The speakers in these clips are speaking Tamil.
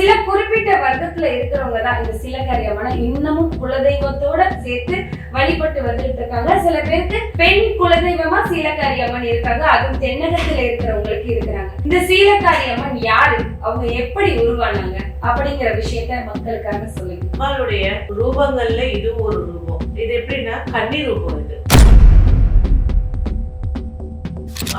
சில குறிப்பிட்ட வர்க்கத்துல இருக்கிறவங்க தான் இந்த சில அம்மனை இன்னமும் குலதெய்வத்தோட சேர்த்து வழிபட்டு வந்துட்டு இருக்காங்க. சில பேருக்கு பெண் குலதெய்வமா சீலக்காரி அம்மன் இருக்காங்க. அதுவும் தென்னகத்துல இருக்கிறவங்களுக்கு இருக்கிறாங்க. இந்த சீலக்காரி அம்மன் யாரு? அவங்க எப்படி உருவானாங்க? அப்படிங்கிற விஷயத்த மக்களுக்காக சொல்லுங்க. அம்மாளுடைய ரூபங்கள்ல இது ஒரு ரூபம். இது எப்படின்னா கன்னி ரூபம் இது.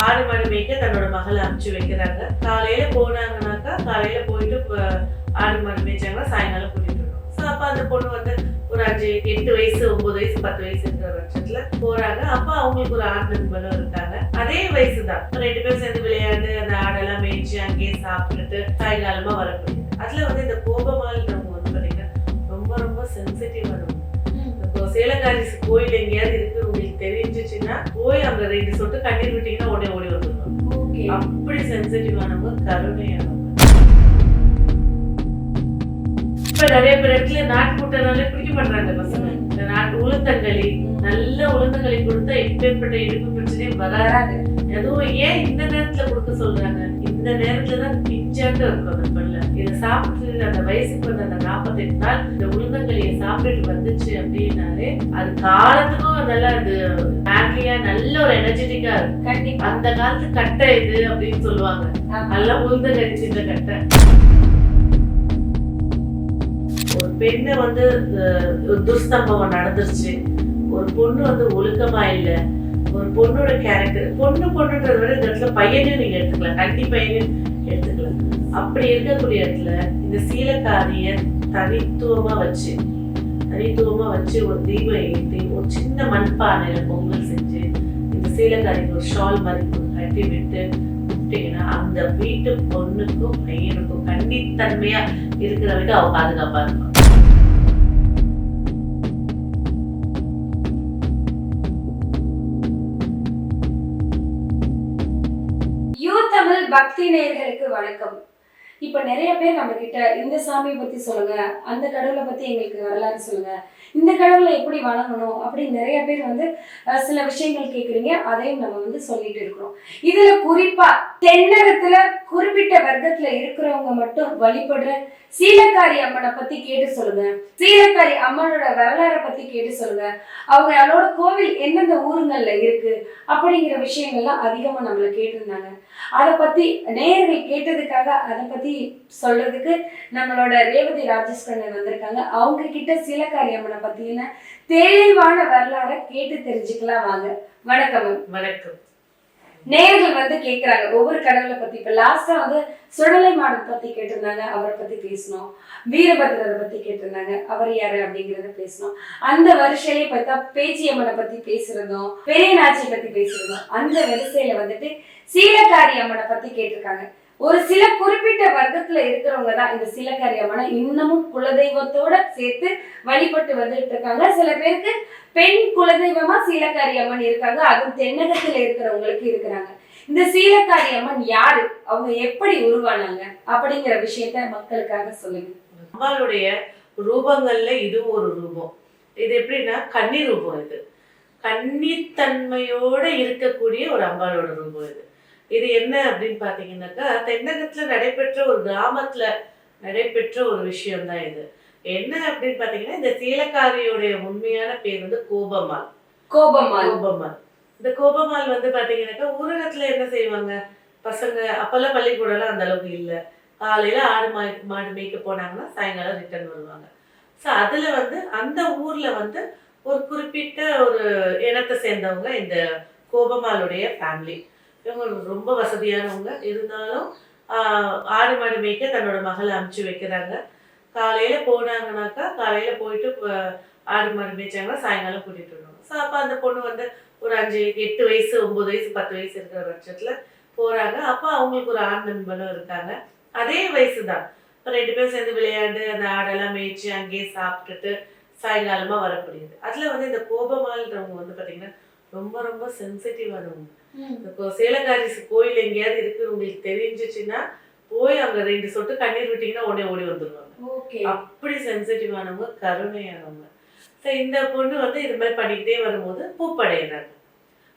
ஆடு மாடு மேய்க்க தன்னோட மகளை அனுப்பிச்சு வைக்கிறாங்க. காலையில போனாங்கன்னாக்கா காலையில போயிட்டு ஆறு ஆடு மாடு மேய்ச்சாங்கன்னா சாயங்காலம் கூட்டிட்டு வரணும் ஸோ அப்போ அந்த பொண்ணு வந்து ஒரு அஞ்சு எட்டு வயசு ஒன்பது வயசு பத்து வயசு இருக்கிற பட்சத்துல போறாங்க. அப்ப அவங்களுக்கு ஒரு ஆண் நண்பனும் இருக்காங்க. அதே வயசு தான் ரெண்டு பேரும் சேர்ந்து விளையாண்டு அந்த ஆடெல்லாம் மேய்ச்சி அங்கேயே சாப்பிட்டுட்டு சாயங்காலமா வரக்கூடிய. அதுல வந்து இந்த கோபமால்ன்றவங்க வந்து பாத்தீங்கன்னா ரொம்ப ரொம்ப சென்சிட்டிவ் சேலங்காரி கோயில் எங்கேயாவது இருக்கு உங்களுக்கு தெரிஞ்சிச்சுன்னா போய் அங்க ரெண்டு சொட்டு கண்ணீர் விட்டீங்கன்னா உடனே ஓடி வந்துடுவாங்க ஓகே. அப்படி சென்சிட்டிவானவங்க கருணையானவங்க இப்ப நிறைய பேர் இடத்துல நாட்டு முட்டைனாலே பிடிக்க மாட்டாங்க பசங்க. இந்த நாட்டு உளுந்தங்களி நல்ல உளுந்தங்களி கொடுத்தா எப்பேற்பட்ட இடுப்பு பிரச்சனையும் வராது. அதுவும் ஏன் இந்த நேரத்துல கொடுக்க சொல்றாங்க? இந்த நேரத்துல தான் பிஞ்சாட்டு இருக்கும் அந்த பல்ல. இதை சாப்பிட்டு அந்த வயசுக்கு வந்து அந்த நாற்பத்தெட்டு நாள் இந்த உளுந்தங்களியை சாப்பிட்டுட்டு வந்துச்சு அப்படின்னாலே அது காலத்துக்கும் நல்லா அது மேட்லியா நல்ல ஒரு எனர்ஜெட்டிக்கா இருக்கும். கண்டிப்பா. அந்த காலத்து கட்டை இது அப்படின்னு சொல்லுவாங்க. நல்லா உளுந்தங்கடி சின்ன கட்டை. ஒரு பெண்ணை வந்து துர்ஸ்தம்பவம் நடந்துருச்சு. ஒரு பொண்ணு வந்து ஒழுக்கமா இல்ல. ஒரு பொண்ணோட கேரக்டர் பொண்ணு பொண்ணுன்றத விட இந்த இடத்துல பையனையும் நீங்க எடுத்துக்கலாம். கண்டி பையனையும் எடுத்துக்கலாம். அப்படி இருக்கக்கூடிய இடத்துல இந்த சீலக்காரிய தனித்துவமா வச்சு தனித்துவமா வச்சு ஒரு தீபம் ஏற்றி ஒரு சின்ன மண்பானையில பொங்கல் செஞ்சு இந்த சீலக்காரிக்கு ஒரு ஷால் மாதிரி கட்டி விட்டு விட்டீங்கன்னா அந்த வீட்டு பொண்ணுக்கும் பையனுக்கும் கண்டித்தன்மையா இருக்கிற வரைக்கும் அவ பாதுகாப்பா இருப்பாங்க பக்தி நேயர்களுக்கு வணக்கம். இப்ப நிறைய பேர் நம்ம கிட்ட இந்த சாமியை பத்தி சொல்லுங்க அந்த கடவுளை பத்தி எங்களுக்கு வரலாறு சொல்லுங்க இந்த கடவுளை எப்படி வணங்கணும்? அப்படின்னு நிறைய பேர் வந்து சில விஷயங்கள் கேக்குறீங்க அதையும் நம்ம வந்து சொல்லிட்டு இருக்கிறோம். இதுல குறிப்பா தென்னகத்துல குறிப்பிட்ட வர்க்கத்துல இருக்கிறவங்க மட்டும் வழிபடுற சீலக்காரி அம்மனை பத்தி கேட்டு சொல்லுங்க. சீலக்காரி அம்மனோட வரலாறை பத்தி கேட்டு சொல்லுங்க. அவங்களோட கோவில் எந்தெந்த ஊருங்கள்ல இருக்கு அப்படிங்கிற விஷயங்கள்லாம் அதிகமா நம்மள கேட்டிருந்தாங்க. அதை பத்தி நேயர்கள் கேட்டதுக்காக அதை பத்தி சொல்றதுக்கு நம்மளோட ரேவதி ராஜேஷ் கண்ணன் வந்திருக்காங்க. அவங்க கிட்ட சீலக்காரி அம்மனை பத்தின தெளிவான வரலாறை கேட்டு தெரிஞ்சுக்கலாம் வாங்க. வணக்கம் வணக்கம். நேயர்கள் வந்து கேக்குறாங்க. ஒவ்வொரு கடவுளை பத்தி. இப்ப லாஸ்டா வந்து சுடலை மாடன் பத்தி கேட்டிருந்தாங்க. அவரை பத்தி பேசணும் வீரபத்ரரை பத்தி கேட்டிருந்தாங்க. அவர் யாரு அப்படிங்கறத பேசணும் அந்த வரிசையிலே பார்த்தா பேச்சியம்மனை பத்தி பேசுறதும் பெரிய நாச்சியை பத்தி பேசுறதும் அந்த வரிசையில வந்துட்டு சீலக்காரி அம்மனை பத்தி கேட்டிருக்காங்க. ஒரு சில குறிப்பிட்ட வர்க்கத்துல இருக்கிறவங்க தான் இந்த சீலக்காரி அம்மனை இன்னமும் குலதெய்வத்தோட சேர்த்து வழிபட்டு வந்துட்டு இருக்காங்க. சில பேருக்கு பெண் குலதெய்வமா சீலக்காரி அம்மன் இருக்காங்க. அதுவும் தென்னகத்துல இருக்கிறவங்களுக்கு இருக்கிறாங்க. இந்த சீலக்காரி அம்மன் யாரு? அவங்க எப்படி உருவானாங்க? அப்படிங்கிற விஷயத்த மக்களுக்காக சொல்லுங்க. அம்மாளுடைய ரூபங்கள்ல இதுவும் ஒரு ரூபம். இது எப்படின்னா கன்னி ரூபம் இது. கன்னித்தன்மையோட இருக்கக்கூடிய ஒரு அம்பாளோட ரூபம் இது. இது என்ன அப்படின்னு பாத்தீங்கன்னாக்கா தென்னகத்துல நடைபெற்ற ஒரு கிராமத்துல நடைபெற்ற ஒரு விஷயம் தான் இது. என்ன அப்படின்னு பாத்தீங்கன்னா இந்த சீலக்காரியுடைய உண்மையான பேர் வந்து கோபமால் கோபமால் கோபமால் இந்த கோபமால் வந்து பாத்தீங்கன்னாக்கா ஊரகத்துல என்ன செய்வாங்க? பசங்க அப்பெல்லாம் பள்ளிக்கூடம்லாம் அந்த அளவுக்கு இல்ல. காலையில ஆடு மா மாடு மேய்க்க போனாங்கன்னா சாயங்காலம் ரிட்டர்ன் வருவாங்க. ஸோ அதுல வந்து அந்த ஊர்ல வந்து ஒரு குறிப்பிட்ட ஒரு இனத்தை சேர்ந்தவங்க இந்த கோபமாலுடைய ஃபேமிலி இவங்க ரொம்ப வசதியானவங்க. இருந்தாலும் ஆடு மாடு மேய்க்க தன்னோட மகளை அமுச்சு வைக்கிறாங்க. காலையில் போனாங்கனாக்கா காலையில் போயிட்டு ஆடு மாடு மேய்ச்சாங்கன்னா சாயங்காலம் கூட்டிகிட்டு வருவாங்க. ஸோ அப்போ அந்த பொண்ணு வந்து ஒரு அஞ்சு எட்டு வயசு ஒம்பது வயசு பத்து வயசு இருக்கிற பட்சத்தில் போகிறாங்க அப்போ அவங்களுக்கு ஒரு ஆண் நண்பனும் இருக்காங்க. அதே வயசு தான். இப்போ ரெண்டு பேரும் சேர்ந்து விளையாண்டு அந்த ஆடெல்லாம் மேய்ச்சி அங்கேயே சாப்பிட்டுட்டு சாயங்காலமாக வரக்கூடியது. அதில் வந்து இந்த கோபமால்ன்றவங்க வந்து பார்த்திங்கன்னா ரொம்ப ரொம்ப சென்சிட்டிவானவங்க கோ- சேலங்காரி கோயில் எங்கேயாவது இருக்கு உங்களுக்கு தெரிஞ்சிச்சுன்னா போய் அங்க ரெண்டு சொட்டு கண்ணீர் விட்டீங்கன்னா உடனே ஓடி வந்துருவாங்க. ஓகே. அப்படி சென்சிட்டிவானவங்க கருணையானவங்க. ஸோ இந்த பொண்ணு வந்து இது மாதிரி பண்ணிக்கிட்டே வரும்போது பூப்படைகிறாங்க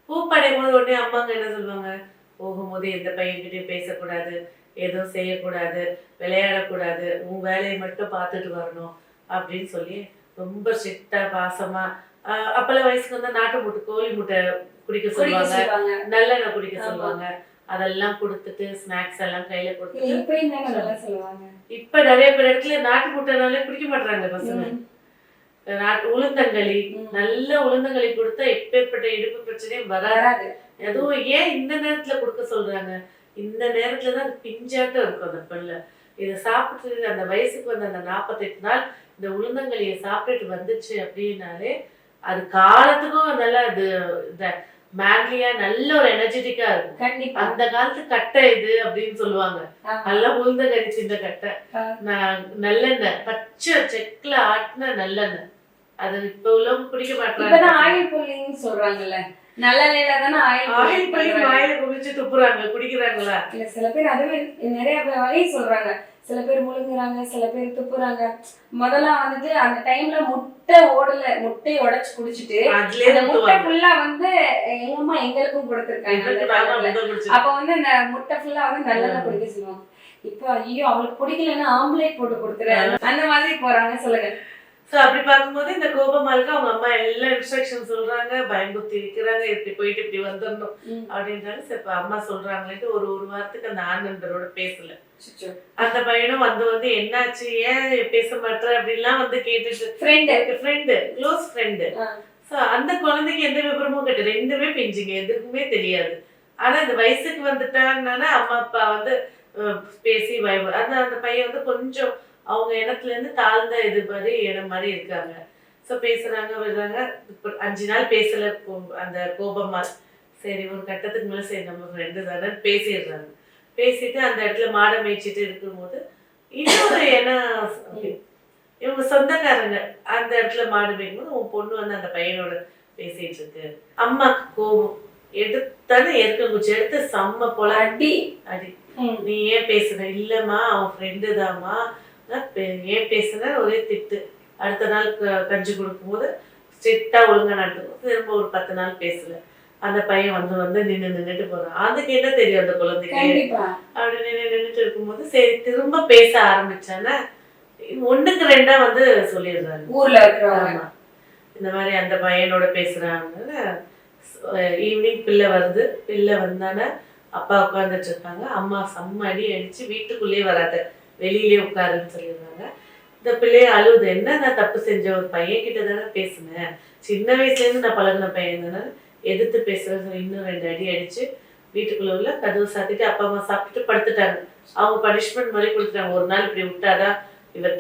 பூப்படையும் போது உடனே அம்மாங்க என்ன சொல்லுவாங்க? போகும்போது எந்த பையன்கிட்டயும் பேசக்கூடாது எதுவும் செய்யக்கூடாது விளையாடக்கூடாது உன் வேலையை மட்டும் பார்த்துட்டு வரணும் அப்படின்னு சொல்லி ரொம்ப ஸ்ட்ரிக்டா பாசமா ஆஹ் அப்பெல்லாம் வயசுக்கு வந்தா நாட்டு முட்டை கோழி முட்டை குடிக்க சொல்லுவாங்க. நல்லெண்ணெய் குடிக்க. சொல்லுவாங்க. அதெல்லாம் கொடுத்துட்டு ஸ்நாக்ஸ் எல்லாம் கையில கொடுத்துட்டு. இப்ப நிறைய பேர் இடத்துல நாட்டு முட்டைனாலே குடிக்க மாட்டாங்க பசங்க. உளுந்தங்களி. நல்ல உளுந்தங்களி கொடுத்தா எப்பேற்பட்ட இடுப்பு பிரச்சனையும் வராது. அதுவும் ஏன் இந்த நேரத்துல கொடுக்க சொல்றாங்க? இந்த நேரத்துல தான் பிஞ்சாட்டம் இருக்கும் அந்த பல்ல. இதை சாப்பிட்டு அந்த வயசுக்கு வந்த அந்த நாற்பத்தெட்டு நாள் இந்த உளுந்தங்களியை சாப்பிட்டுட்டு வந்துச்சு அப்படின்னாலே அது காலத்துக்கும் நல்லா அது இந்த மேன்லியா நல்ல ஒரு எனர்ஜெட்டிக்கா இருக்கும். கண்டிப்பா. அந்த காலத்து கட்டை இது அப்படின்னு சொல்லுவாங்க. நல்லா உளுந்தங்கறி சின்ன கட்டை. நல்லெண்ணெய் பச்சை செக்குல ஆட்டின நல்லெண்ணெய். அது இப்ப உள்ளவங்க குடிக்க மாட்டாங்க ஆயில் புல்லிங் சொல்றாங்கல்ல. நல்லெண்ணெயில தானே ஆயில் ஆயில் பண்ணி வாயில குமிச்சு துப்புறாங்க குடிக்கிறாங்களா? இல்ல சில பேர் அதுவே நிறைய வகை சொல்றாங்க. சில பேர் முழுங்குறாங்க சில பேர் துப்புறாங்க. முதல்ல வந்துட்டு அந்த டைம்ல முட்டை ஓடல முட்டையை உடைச்சு குடிச்சிட்டு அந்த முட்டை ஃபுல்லா வந்து எங்க அம்மா எங்களுக்கும் கொடுத்துருக்காங்க. அந்த. அப்ப வந்து இந்த முட்டை ஃபுல்லா வந்து நல்லெண்ணெய் குடிக்க சொல்லுவாங்க. இப்போ ஐயோ அவளுக்கு பிடிக்கலன்னா ஆம்லேட் போட்டு கொடுத்துறேன். அந்த மாதிரி போறாங்க சொல்லுங்க. So, அப்படி பார்க்கும்போது இந்த கோபமாலுக்கு அவங்க அம்மா எல்லா இன்ஸ்ட்ரக்ஷன் சொல்றாங்க பயம்புத்தி இருக்கிறாங்க இப்படி போயிட்டு இப்படி வந்துடணும். அப்படின்றாங்க. சரி இப்ப அம்மா சொல்றாங்களேட்டு ஒரு ஒரு வாரத்துக்கு அந்த ஆண் நண்பரோட பேசல. அந்த பையனும் வந்து வந்து என்னாச்சு? ஏன் பேச மாட்டேற அப்படின்லாம் வந்து கேட்டுட்டு friend friend close friend. So அந்த குழந்தைக்கு எந்த விவரமும் கிடையாது. ரெண்டுமே பிஞ்சுங்க எதுக்குமே தெரியாது. ஆனா இந்த வயசுக்கு வந்துட்டாங்கன்னா அம்மா அப்பா வந்து பேசி பயம் அந்த அந்த பையன் வந்து கொஞ்சம் அவங்க இனத்துல இருந்து தாழ்ந்த இது மாதிரி இனம் மாதிரி இருக்காங்க. ஸோ பேசுறாங்க விடுறாங்க. அஞ்சு நாள் பேசல அந்த கோபமா. சரி ஒரு கட்டத்துக்கு மேல சரி நம்ம ஃப்ரெண்டு தானே பேசிடுறாங்க. பேசிட்டு அந்த இடத்துல மாடை மேய்ச்சிட்டு இருக்கும்போது இன்னொரு அப்படி இவங்க சொந்தக்காரங்க அந்த இடத்துல மாடு மேய்க்கும்போது உன் பொண்ணு வந்து அந்த பையனோட பேசிட்டு இருக்கு. அம்மாக்கு கோபம். எடுத்தானே எருக்க குச்சி எடுத்து செம்ம போல அடி. நீ ஏன் பேசுன இல்லம்மா அவன் ஃப்ரெண்டு தாம்மா. ஏன் பேசுன ஒரே திட்டு. அடுத்த நாள் கஞ்சி கொடுக்கும்போது ஸ்ட்ரிக்டா ஒழுங்கா நடந்துக்கும். திரும்ப ஒரு பத்து நாள் பேசல. அந்த பையன் வந்து வந்து நின்று நின்றுட்டு போறான். அதுக்கு என்ன தெரியும் அந்த குழந்தைக்கு? அப்படி நின்று நின்றுட்டு இருக்கும்போது சரி திரும்ப பேச ஆரம்பிச்சானே ஒண்ணுக்கு ரெண்டா வந்து சொல்லிடுறாங்க. ஊர்ல இருக்கிறவங்க. இந்த மாதிரி அந்த பையனோட பேசுறாங்க ஈவினிங் பிள்ளை வருது. பிள்ளை வந்தானே அப்பா உட்காந்துட்டு இருக்காங்க. அம்மா செம்ம அடி அடிச்சு வீட்டுக்குள்ளேயே வராத. வெளியிலே உட்காருன்னு சொல்லிடுறாங்க இந்த பிள்ளைய அழுவுது என்ன நான் தப்பு செஞ்ச? ஒரு பையன் கிட்ட தானே பேசினேன் சின்ன வயசுல இருந்து நான் பழகின பையன் தானே? எதிர்த்து சொல்லி இன்னும் ரெண்டு அடி அடிச்சு வீட்டுக்குள்ள உள்ள கதவு சாத்திட்டு அப்பா அம்மா சாப்பிட்டுட்டு படுத்துட்டாங்க. அவங்க பனிஷ்மெண்ட் மாதிரி கொடுத்துட்டாங்க. ஒரு நாள் இப்படி விட்டாதான் இவர்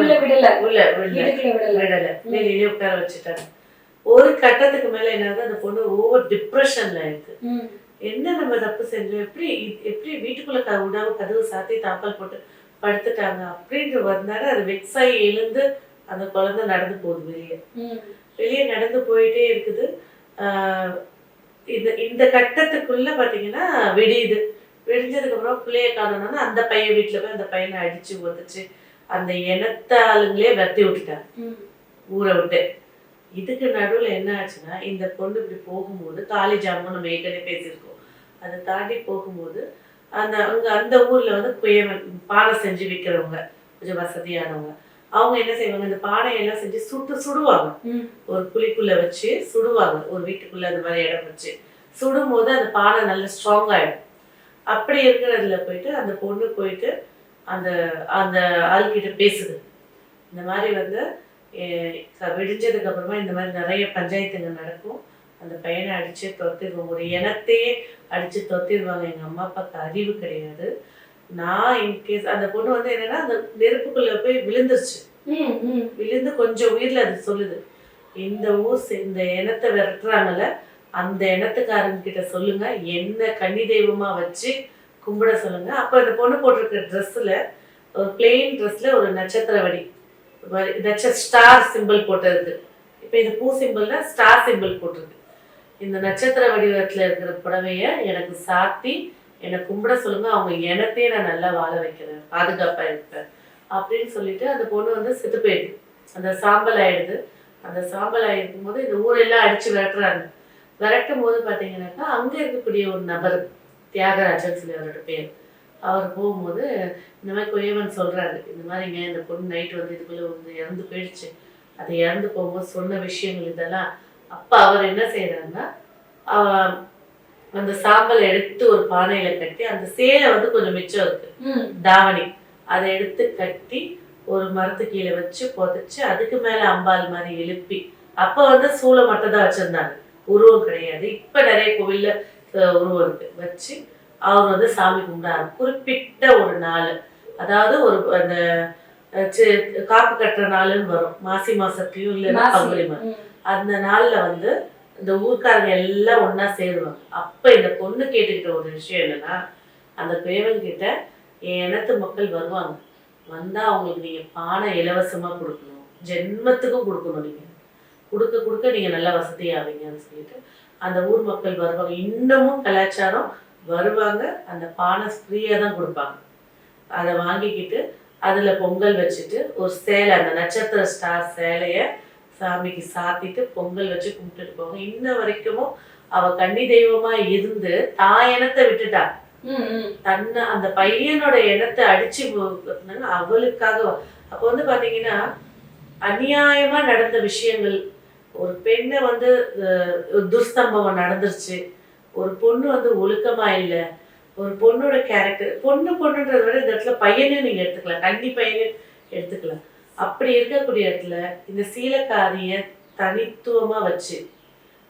உள்ள விடல. உள்ள விடல. வெளியிலே உட்கார வச்சுட்டாங்க. ஒரு கட்டத்துக்கு மேல என்னது அந்த பொண்ணு ஓவர் டிப்ரெஷன்ல இருக்கு. என்ன நம்ம தப்பு செஞ்சோம்? எப்படி எப்படி வீட்டுக்குள்ள விடாம கதவு சாத்தி தாப்பால் போட்டு படுத்துட்டாங்க அப்படின்ட்டு வந்தாரு அது வெக்ஸாகி எழுந்து அந்த குழந்தை நடந்து போகுது வெளியே. வெளியே நடந்து போயிட்டே இருக்குது. இந்த இந்த கட்டத்துக்குள்ள பாத்தீங்கன்னா விடியுது. விடிஞ்சதுக்கு அப்புறம் பிள்ளைய காணணும்னா அந்த பையன் வீட்டுல போய் அந்த பையனை அடிச்சு உதச்சு அந்த இனத்த ஆளுங்களே வெத்தி விட்டுட்டாங்க. ஊரை விட்டு. இதுக்கு நடுவுல என்ன ஆச்சுன்னா இந்த பொண்ணு இப்படி போகும்போது காலேஜ் அம்மா நம்ம ஏற்கனவே பேசியிருக்கோம். அதை தாண்டி போகும்போது அந்த அங்க அந்த ஊர்ல வந்து குயவன் பானை செஞ்சு விற்கிறவங்க கொஞ்சம் வசதியானவங்க. அவங்க என்ன செய்வாங்க இந்த பானையெல்லாம் செஞ்சு சுட்டு சுடுவாங்க. ஒரு குழிக்குள்ள வச்சு சுடுவாங்க. ஒரு வீட்டுக்குள்ள அந்த மாதிரி இடம் வச்சு. சுடும் போது அந்த பானை நல்ல ஸ்ட்ராங் ஆயிடும். அப்படி இருக்கிறதுல போயிட்டு அந்த பொண்ணு போயிட்டு அந்த அந்த ஆள்கிட்ட பேசுது. இந்த மாதிரி வந்து விடிஞ்சதுக்கு அப்புறமா இந்த மாதிரி நிறைய பஞ்சாயத்துங்க நடக்கும். அந்த பையனை அடிச்சு தொத்திடுவாங்க ஒரு இனத்தையே அடிச்சு தொத்திடுவாங்க எங்க அம்மா அப்பாவுக்கு அறிவு கிடையாது. நான் இன்கேஸ் அந்த பொண்ணு வந்து என்னன்னா அந்த நெருப்புக்குள்ள போய் விழுந்துருச்சு. விழுந்து கொஞ்சம் உயிர்ல அது சொல்லுது. இந்த ஊர் இந்த இனத்தை விரட்டுறாங்கல்ல அந்த இனத்துக்காரங்க கிட்ட சொல்லுங்க. என்ன கன்னி தெய்வமா வச்சு கும்பிட சொல்லுங்க. அப்ப இந்த பொண்ணு போட்டிருக்க ட்ரெஸ்ல ஒரு பிளெயின் ட்ரெஸ்ல ஒரு நட்சத்திர வடி. நட்ச ஸ்டார் சிம்பிள் போட்டிருக்கு இப்ப இந்த பூ சிம்பிள்னா ஸ்டார் சிம்பிள் போட்டிருக்கு. இந்த நட்சத்திர வடிவத்தில் இருக்கிற புடவையை எனக்கு சாத்தி என்னை கும்பிட சொல்லுங்க அவங்க எனத்தையே நான் நல்லா வாழ வைக்கிறேன் பாதுகாப்பாக இருப்பேன் அப்படின்னு சொல்லிட்டு அந்த பொண்ணு வந்து செத்து போயிடுது. அந்த சாம்பல் ஆயிடுது. அந்த சாம்பல் ஆயிருக்கும் போது இந்த ஊரெல்லாம் அடிச்சு விரட்டுறாங்க. விரட்டும் போது பார்த்தீங்கன்னாக்கா அங்கே இருக்கக்கூடிய ஒரு நபர் தியாகராஜன் சொல்லி அவரோட பேர். அவர் போகும்போது இந்த மாதிரி குயவன் சொல்கிறாரு இந்த மாதிரிங்க இந்த பொண்ணு நைட் வந்து இதுக்குள்ளே வந்து இறந்து போயிடுச்சு? அது இறந்து போகும்போது சொன்ன விஷயங்கள் இதெல்லாம் அப்ப அவர் என்ன செய்யறாருன்னா அந்த சாம்பலை எடுத்து ஒரு பானையில கட்டி அந்த சேலை வந்து கொஞ்சம் மிச்சம் இருக்கு. தாவணி. அதை எடுத்து கட்டி ஒரு மரத்து கீழே வச்சு புதைச்சு அதுக்கு மேல அம்பாள் மாதிரி எழுப்பி அப்ப வந்து சூளை மட்டும் தான் வச்சிருந்தாங்க. உருவம் கிடையாது. இப்ப நிறைய கோவில்ல உருவம் இருக்கு. வச்சு அவர் வந்து சாமி கும்பிடாரு. குறிப்பிட்ட ஒரு நாள். அதாவது ஒரு அந்த காப்பு கட்டுற நாளுன்னு வரும். மாசி மாசத்துலயும் மாசி. பங்குனி மாசம் ம். அந்த நாளில் வந்து இந்த ஊர்க்காரங்க எல்லாம் ஒன்றா சேருவாங்க. அப்போ இந்த பொண்ணு கேட்டுக்கிட்ட ஒரு விஷயம் என்னன்னா அந்த பேவன்கிட்ட என் இனத்து மக்கள் வருவாங்க. வந்தால் அவங்களுக்கு நீங்கள் பானை இலவசமாக கொடுக்கணும். ஜென்மத்துக்கும் கொடுக்கணும் நீங்கள் கொடுக்க கொடுக்க நீங்கள் நல்லா வசதியாவீங்கன்னு சொல்லிட்டு அந்த ஊர் மக்கள் வருவாங்க. இன்னமும் கலாச்சாரம் வருவாங்க. அந்த பானை ஃப்ரீயாக தான் கொடுப்பாங்க. அதை வாங்கிக்கிட்டு அதில் பொங்கல் வச்சுட்டு ஒரு சேலை அந்த நட்சத்திர ஸ்டார் சேலையை சாமிக்கு சாத்திட்டு பொங்கல் வச்சு கும்பிட்டுட்டு போவாங்க இன்ன வரைக்கும் அவ கன்னி தெய்வமா இருந்து தான் இனத்தை விட்டுட்டா. தன்னை அந்த பையனோட இனத்தை அடிச்சு அவளுக்காக அப்போ வந்து பாத்தீங்கன்னா அநியாயமா நடந்த விஷயங்கள். ஒரு பெண்ணை வந்து துர்ஸ்தம்பவம் நடந்துருச்சு. ஒரு பொண்ணு வந்து ஒழுக்கமா இல்ல. ஒரு பொண்ணோட கேரக்டர் பொண்ணு பொண்ணுன்றதை விட இந்த இடத்துல பையனையும் நீங்க எடுத்துக்கலாம். கன்னி பையனையும் எடுத்துக்கலாம். அப்படி இருக்கக்கூடிய இடத்துல இந்த சீலக்காரிய தனித்துவமா வச்சு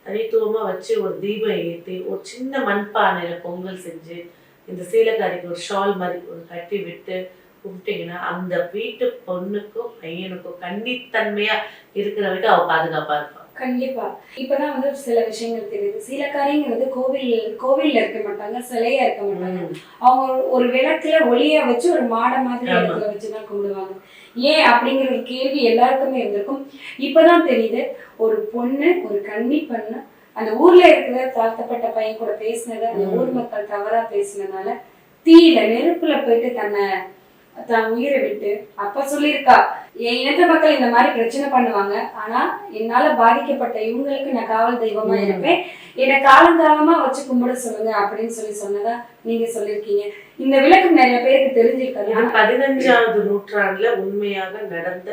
தனித்துவமா வச்சு ஒரு தீபம் ஏற்றி ஒரு சின்ன மண்பானையில பொங்கல் செஞ்சு இந்த சீலக்காரிக்கு ஒரு ஷால் மாதிரி ஒரு கட்டி விட்டு கும்பிட்டீங்கன்னா அந்த வீட்டு பொண்ணுக்கும் பையனுக்கும் கன்னித்தன்மையா இருக்கிற வரைக்கும் அவ பாதுகாப்பா இருப்பான் கண்டிப்பா. இப்பதான் வந்து சில விஷயங்கள் தெரியுது. சீலக்காரிங்கிறது கோவில் கோவில்ல இருக்க மாட்டாங்க சிலையா இருக்க மாட்டாங்க. அவங்க ஒரு- விளக்குல ஒளிய வச்சு ஒரு மாடை மாதிரி. இடத்துல வச்சுதான் கும்பிடுவாங்க. ஏன் அப்படிங்கிற ஒரு கேள்வி எல்லாருக்குமே இருந்திருக்கும் இப்பதான் தெரியுது ஒரு பொண்ணு ஒரு கன்னி பொண்ணு அந்த ஊர்ல இருக்கிற தாழ்த்தப்பட்ட பையன் கூட பேசினது அந்த. ஊர் மக்கள் தவறா பேசினதுனால தீயில நெருப்புல போயிட்டு தன்னை தன் உயிரை விட்டு அப்ப சொல்லியிருக்கா என் இனத்த மக்கள் இந்த மாதிரி பிரச்சனை பண்ணுவாங்க ஆனா என்னால பாதிக்கப்பட்ட இவங்களுக்கு நான் காவல் தெய்வமா. இருப்பேன் என்னை காலங்காலமா வச்சு கும்பிட சொல்லுங்க அப்படின்னு சொல்லி சொன்னதா நீங்க சொல்லியிருக்கீங்க இந்த விளக்கம் நிறைய பேருக்கு தெரிஞ்சிருக்காது. இது பதினஞ்சாவது நூற்றாண்டுல உண்மையாக நடந்த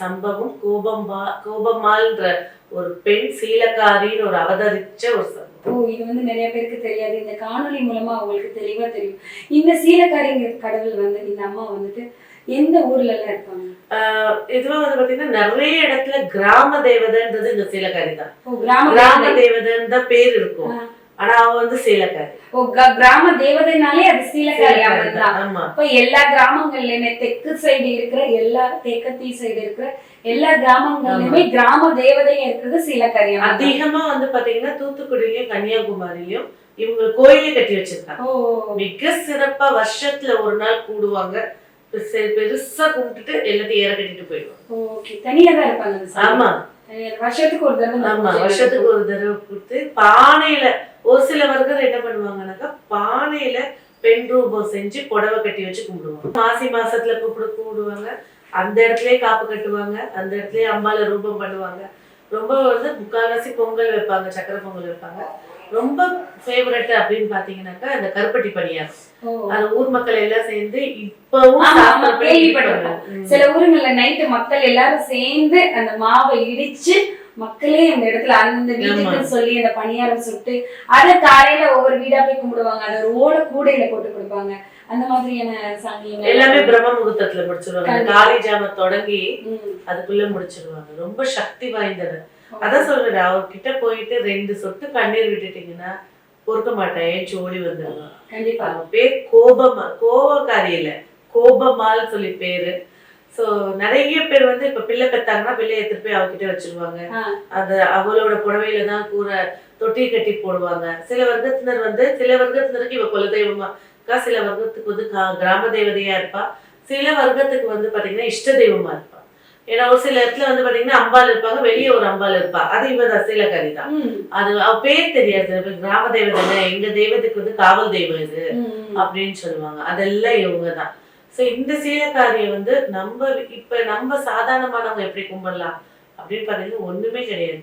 சம்பவம் கோபம்பா கோபமால்ன்ற ஒரு பெண் சீலக்காரின்னு ஒரு அவதரிச்ச ஒரு சம்பவம். ஓ இது வந்து நிறைய பேருக்கு தெரியாது. இந்த காணொளி மூலமா அவங்களுக்கு தெளிவா தெரியும். இந்த சீலக்காரிங்கிற கடவுள் வந்து இந்த அம்மா வந்துட்டு எந்த ஊர்ல எல்லாம் இருப்பாங்க? இதுவா வந்து பாத்தீங்கன்னா நிறைய இடத்துல கிராம தேவதைன்றது இந்த சீலக்காரி தான். கிராம கிராம தேவதை. தேவதைன்னு தான் பேர் இருக்கும். ஆனா அவ வந்து சீலக்காரி. கிராம தேவதைனாலே அது சீலக்காரி அம்மன் தான். ஆமா. அப்ப எல்லா கிராமங்கள்லயுமே தெற்கு சைடு இருக்கிற எல்லா தெற்கத்தி சைடு இருக்கிற எல்லா கிராமங்கள்லயுமே கிராம தேவதையா இருக்கிறது சீலக்காரி. அதிகமா வந்து பாத்தீங்கன்னா தூத்துக்குடியிலயும் கன்னியாகுமரியிலயும் இவங்க கோயிலே கட்டி வச்சிருக்காங்க. மிக சிறப்பா வருஷத்துல ஒரு நாள் கூடுவாங்க. பெருசு- கும்பிட்டுட்டு எல்லாத்தையும் ஏற கட்டிட்டு போயிடுவாங்க. ஓகே. தனியா தான் இருப்பாங்க. ஆமா. வருஷத்துக்கு ஒரு தடவை ஆமா வருஷத்துக்கு ஒரு தடவை கொடுத்து பானையில ஒரு சில வர்க்கர் என்ன பண்ணுவாங்கன்னாக்கா பானையில பெண் ரூபம் செஞ்சு புடவை கட்டி வச்சு கும்பிடுவாங்க. மாசி மாசத்துல கூப்பிட கூடுவாங்க அந்த இடத்துலயே காப்பு கட்டுவாங்க. அந்த இடத்துலயே அம்பால ரூபம் பண்ணுவாங்க. ரொம்ப வந்து முக்கால்வாசி பொங்கல் வைப்பாங்க சக்கரை பொங்கல் வைப்பாங்க. ரொம்ப ஃபேவரட் அப்படின்னு பாத்தீங்கன்னாக்கா அந்த கருப்பட்டி பணியாரம். அது ஊர் மக்கள் எல்லாம் சேர்ந்து இப்பவும் கேள்விப்பட்டிருக்கோம். சில ஊருங்கள்ல நைட்டு மக்கள் எல்லாரும் சேர்ந்து அந்த மாவை இடிச்சு மக்களே அந்த இடத்துல அந்த வீட்டுக்கு சொல்லி அந்த பணியாரம் சுட்டு அத காலையில ஒவ்வொரு வீடா போய் கும்பிடுவாங்க. அதை ஒரு ஓலை கூடையில போட்டு கொடுப்பாங்க. அந்த மாதிரியான சாமி எல்லாமே பிரம்ம முகூர்த்தத்துல முடிச்சிருவாங்க. காலி ஜாம தொடங்கி. அதுக்குள்ள முடிச்சிருவாங்க. ரொம்ப சக்தி வாய்ந்தது. அதான் சொல்றேன் அவர்கிட்ட போயிட்டு ரெண்டு சொட்டு கண்ணீர் விட்டுட்டீங்கன்னா பொறுக்க மாட்டேன். ஏச்சு ஓடி வந்துடுவான் கண்டிப்பா. பேர் கோபமா கோபக்காரி இல்ல கோபமால் சொல்லி பேரு. சோ நிறைய பேர் வந்து இப்ப பிள்ளை பெத்தாங்கன்னா பிள்ளைய எடுத்துட்டு போய் அவகிட்ட வச்சிருவாங்க. அது அவளோட புடவையில தான் கூரை தொட்டி கட்டி போடுவாங்க. சில வர்க்கத்தினர் வந்து சில வர்க்கத்தினருக்கு இவ குலதெய்வமா இருக்கா? சில வர்க்கத்துக்கு வந்து கிராம தேவதையா இருப்பா. சில வர்க்கத்துக்கு வந்து பாத்தீங்கன்னா இஷ்ட தெய்வமா இருப்பா. ஏன்னா ஒரு சில இடத்துல வந்து பாத்தீங்கன்னா அம்பாள் இருப்பாங்க வெளியே ஒரு அம்பாள் இருப்பா. அது இவ சீலக்காரி தான். அது அவ பேர் தெரியாது. கிராம தெய்வம் எங்க தெய்வத்துக்கு வந்து காவல் தெய்வம் இது. அப்படின்னு சொல்லுவாங்க. அதெல்லாம் இவங்க தான். ஸோ இந்த சீலக்காரியை வந்து நம்ம இப்ப நம்ம சாதாரணமானவங்க எப்படி கும்பிடலாம்? அப்படின்னு பார்த்தீங்கன்னா ஒண்ணுமே கிடையாது.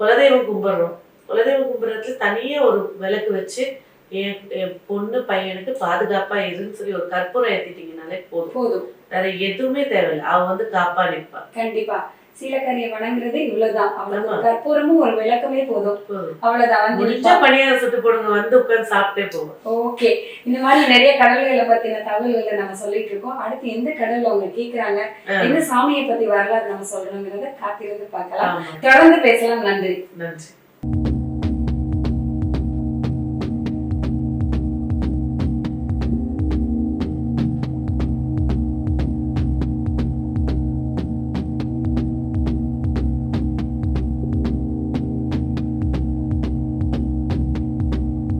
குலதெய்வம் கும்பிடுறோம். குலதெய்வம் கும்பிடுறதுல தனியா ஒரு விளக்கு வச்சு என் என் பொண்ணு பையனுக்கு பாதுகாப்பா இருன்னு சொல்லி ஒரு கற்பூரம் ஏத்திட்டீங்கனாலே போதும். போதும். வேற எதுவுமே தேவையில்லை. அவ வந்து காப்பா நிற்பா கண்டிப்பா. சீலக்கறியை வணங்குறது இவ்வளவுதான். அவ்வளவு. கற்பூரமும் ஒரு விளக்கமே போதும். அவ்வளவுதான் வந்து முடிஞ்சா பணியாரம் சுட்டு போடுங்க வந்து உட்கார்ந்து சாப்பிட்டே போவோம் ஓகே. இந்த மாதிரி நிறைய கடல்களை பத்தின தகவல்களை நம்ம சொல்லிட்டு இருக்கோம். அடுத்து எந்த கடல்ல அவங்க கேக்குறாங்க. எந்த சாமியை பத்தி வரலாறு நம்ம சொல்றோங்கிறத காத்திருந்து பார்க்கலாம். தொடர்ந்து பேசலாம். நன்றி. நன்றி.